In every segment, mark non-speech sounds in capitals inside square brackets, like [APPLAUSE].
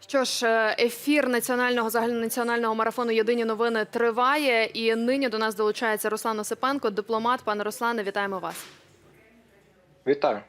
Що ж, е, ефір національного загальнонаціонального марафону Єдині новини триває. І нині до нас долучається Руслан Осипенко, дипломат. Пане Руслане, вітаємо вас. Вітаю.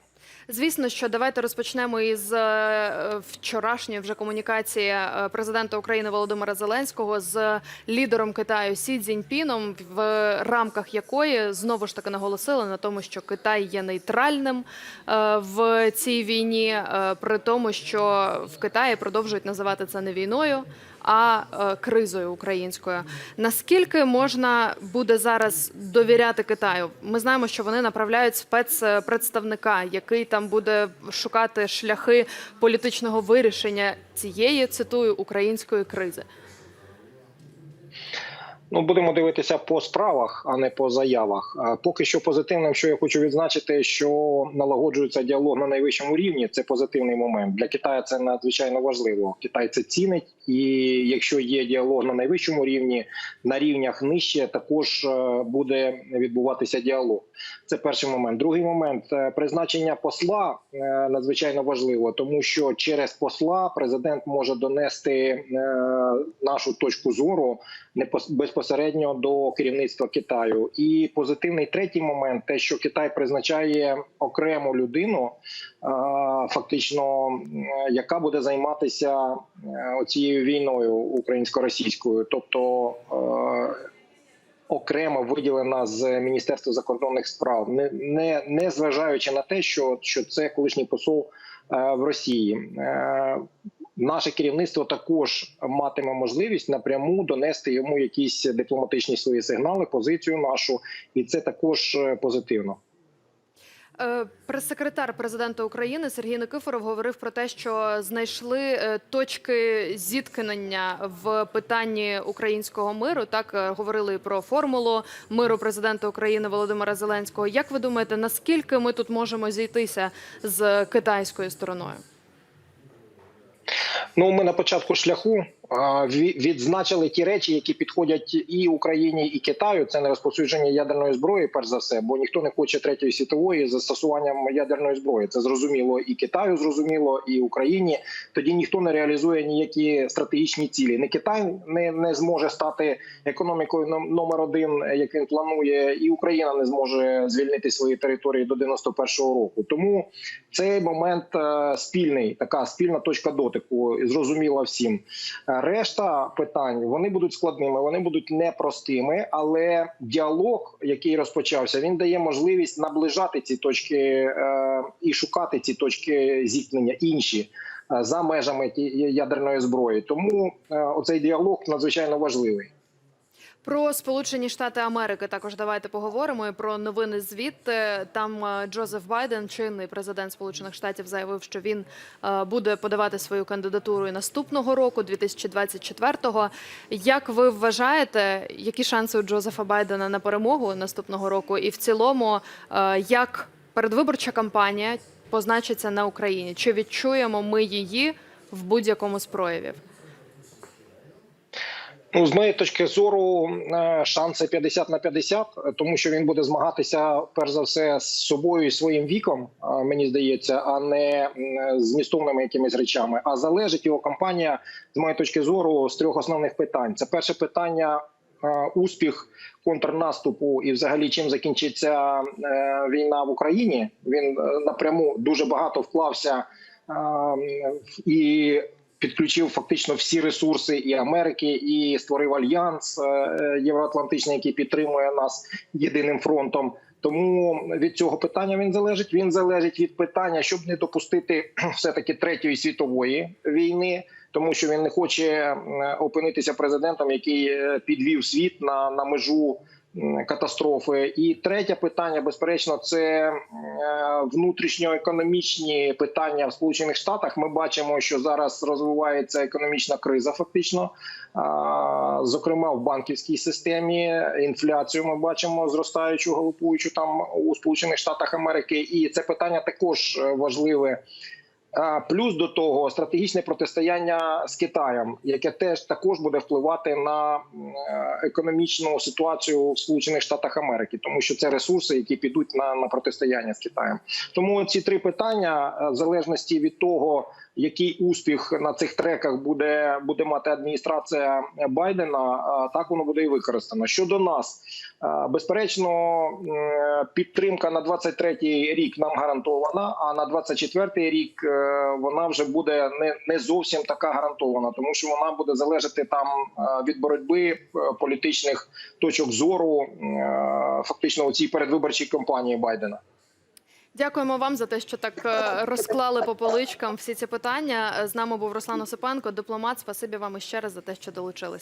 Звісно, що давайте розпочнемо із е, вчорашньої вже комунікації е, президента України Володимира Зеленського з лідером Китаю Сі Цзіньпіном, в рамках якої знову ж таки наголосили на тому, що Китай є нейтральним е, в цій війні, при тому, що в Китаї продовжують називати це не війною. А кризою українською наскільки можна буде зараз довіряти Китаю? Ми знаємо, що вони направляють спецпредставника, який там буде шукати шляхи політичного вирішення цієї цитую української кризи. Ну, будемо дивитися по справах, а не по заявах. Поки що позитивним, що я хочу відзначити, що налагоджується діалог на найвищому рівні. Це позитивний момент для Китаю. Це надзвичайно важливо. Китай це цінить, і якщо є діалог на найвищому рівні, на рівнях нижче також е, буде відбуватися діалог. Це перший момент. Другий момент е, призначення посла е, надзвичайно важливо, тому що через посла президент може донести е, нашу точку зору не пос- безпосередньо до керівництва Китаю. І позитивний третій момент те, що Китай призначає окрему людину, е, фактично, яка буде займатися е, оцією війною українсько-російською, тобто. е, Окремо виділена з Міністерства закордонних справ, не не, не зважаючи на те, що, що це колишній посол в Росії. Наше керівництво також матиме можливість напряму донести йому якісь дипломатичні свої сигнали, позицію нашу, і це також е, позитивно. Е, Прес-секретар президента України Сергій Никифоров говорив про те, що знайшли е, точки зіткнення в питанні українського миру. Так говорили про формулу миру президента України Володимира Зеленського. Як ви думаєте, наскільки ми тут можемо зійтися з китайською стороною? Ну, ми на початку шляху відзначили ті речі, які підходять і Україні, і Китаю. Це не розповсюдження ядерної зброї, перш за все, бо ніхто не хоче третьої світової застосуванням ядерної зброї. Це зрозуміло і Китаю, зрозуміло, і Україні. Тоді ніхто не реалізує ніякі стратегічні цілі. Не Китай не, не зможе стати економікою ном- номер один, як він планує, і Україна не зможе звільнити свої території до 91-го року. Тому цей момент е, спільний, така спільна точка дотику, зрозуміла всім. Е, Решта питань вони будуть складними, вони будуть непростими, але діалог, який розпочався, він дає можливість наближати ці точки е, і шукати ці точки зіткнення інші. е, За межами ядерної зброї, тому оцей діалог надзвичайно важливий. Про Сполучені Штати Америки також давайте поговоримо і про новини звідти. Там е, Джозеф Байден, чинний президент Сполучених Штатів, заявив, що він е, буде подавати свою кандидатуру і наступного року, 2024-го. Як ви вважаєте, які шанси у Джозефа Байдена на перемогу наступного року? І в цілому, е, як передвиборча кампанія позначиться на Україні? Чи відчуємо ми її в будь-якому з проявів? Ну, з моєї точки зору, е, шанси 50 на 50, тому що він буде змагатися перш за все з собою і своїм віком, е, мені здається, а не з змістовними якимись речами. А залежить його кампанія, з моєї точки зору, з трьох основних питань. Це перше питання. е, Успіх контрнаступу і, взагалі, чим закінчиться війна в Україні. Він напряму дуже багато вклався і підключив фактично всі ресурси і Америки, і створив альянс е, євроатлантичний, який підтримує нас єдиним фронтом. Тому від цього питання він залежить. Він залежить від питання, щоб не допустити [CLEARS THROAT] все таки третьої світової війни, тому що він не хоче е, опинитися президентом, який е, підвів світ на, на межу катастрофи. І третє питання, безперечно, це е, внутрішньоекономічні питання в Сполучених Штатах. Ми бачимо, що зараз розвивається економічна криза, фактично, зокрема в банківській системі. Інфляцію ми бачимо зростаючу, галопуючу там у Сполучених Штатах Америки, і це питання також е, важливе. Плюс до того стратегічне протистояння з Китаєм, яке теж також буде впливати на е, економічну ситуацію в Сполучених Штатах Америки, тому що це ресурси, які підуть на, на протистояння з Китаєм. Тому ці три питання, е, в залежності від того, який успіх на цих треках буде, буде мати адміністрація Байдена, так воно буде і використано. Щодо нас, безперечно, підтримка на 23-й рік нам гарантована, а на 24-й рік е, вона вже буде не, не зовсім така гарантована, тому що вона буде залежати там е, від боротьби е, політичних точок зору, фактично у цій передвиборчій кампанії Байдена. Дякуємо вам за те, що так е, розклали по поличкам всі ці питання. З нами був Руслан Осипенко, дипломат. Спасибі вам іще раз за те, що долучилися.